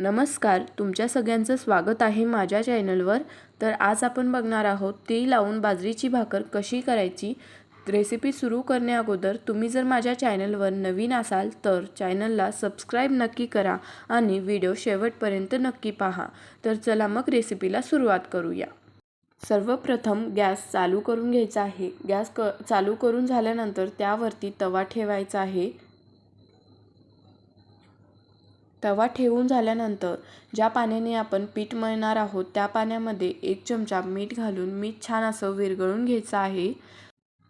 नमस्कार तुमच्या सगळ्यांचं स्वागत आहे माझ्या चॅनलवर. तर आज आपण बघणार आहोत ती लावून बाजरीची भाकर कशी करायची? रेसिपी सुरू करण्या अगोदर तुम्ही जर माझ्या चॅनलवर नवीन असाल तर चॅनलला सबस्क्राईब नक्की करा आणि व्हिडिओ शेवटपर्यंत नक्की पहा. तर चला मग रेसिपीला सुरुवात करूया. सर्वप्रथम गॅस चालू करून घ्यायचा आहे. गॅस क चालू करून झाल्यानंतर त्यावरती तवा ठेवायचा आहे. तवा ठेवून झाल्यानंतर ज्या पाण्याने आपण पीठ मळणार आहोत त्या पाण्यामध्ये एक चमचा मीठ घालून मीठ छान असं विरघळून घ्यायचं आहे.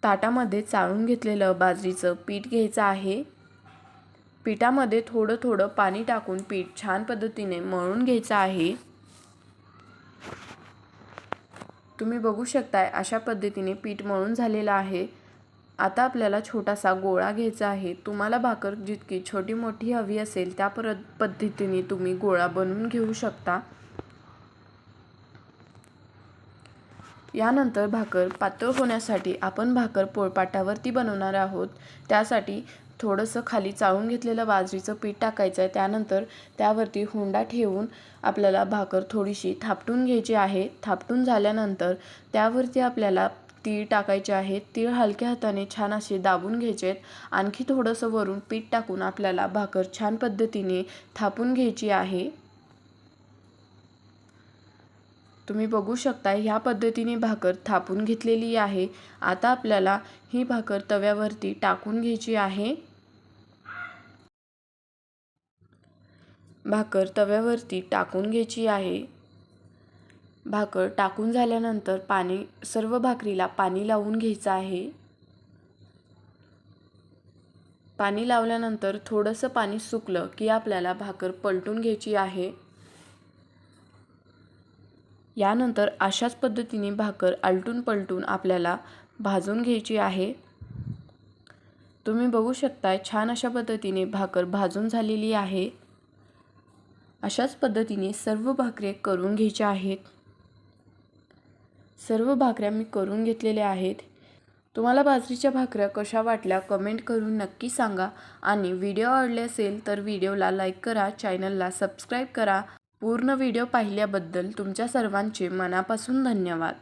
ताटामध्ये चाळून घेतलेलं बाजरीचं पीठ घ्यायचं आहे. पिठामध्ये थोडं थोडं पाणी टाकून पीठ छान पद्धतीने मळून घ्यायचं आहे. तुम्ही बघू शकताय अशा पद्धतीने पीठ मळून झालेलं आहे. आता आपल्याला छोटासा गोळा घ्यायचा आहे. तुम्हाला भाकर जितकी छोटी मोठी हवी असेल त्या पर पद्धतीने तुम्ही गोळा बनवून घेऊ शकता. यानंतर भाकर पातळ होण्यासाठी आपण भाकर पोळपाटावरती बनवणार आहोत. त्यासाठी थोडंसं खाली चाळून घेतलेलं बाजरीचं पीठ टाकायचं आहे त्यानंतर त्यावरती हुंडा ठेवून आपल्याला भाकर थोडीशी थापटून घ्यायची आहे. थापटून झाल्यानंतर त्यावरती आपल्याला तीळ टाकायचे आहेत. तीळ हलक्या हाताने छान असे दाबून घ्यायचे आहेत आणखी थोडंसं वरून पीठ टाकून आपल्याला भाकर छान पद्धतीने थापून घ्यायची आहे. तुम्ही बघू शकता ह्या पद्धतीने भाकर थापून घेतलेली आहे. आता आपल्याला ही भाकर तव्यावरती टाकून घ्यायची आहे. भाकर तव्यावरती टाकून घ्यायची आहे. भाकर टाकून झाल्यानंतर पाणी सर्व भाकरीला पाणी लावून घ्यायचं आहे. पाणी लावल्यानंतर थोडंसं पाणी सुकलं की आपल्याला भाकर पलटून घ्यायची आहे. यानंतर अशाच पद्धतीने भाकर आलटून पलटून आपल्याला भाजून घ्यायची आहे. तुम्ही बघू शकताय छान अशा पद्धतीने भाकर भाजून झालेली आहे. अशाच पद्धतीने सर्व भाकरे करून घ्यायच्या आहेत. सर्व भाकऱ्या मी करून घेतलेल्या आहेत. तुम्हाला बाजरीच्या भाकऱ्या कशा वाटल्या कमेंट करून नक्की सांगा. आणि व्हिडिओ आवडले असेल तर व्हिडिओला लाईक करा चॅनलला सबस्क्राईब करा. पूर्ण व्हिडिओ पाहिल्याबद्दल तुमच्या सर्वांचे मनापासून धन्यवाद.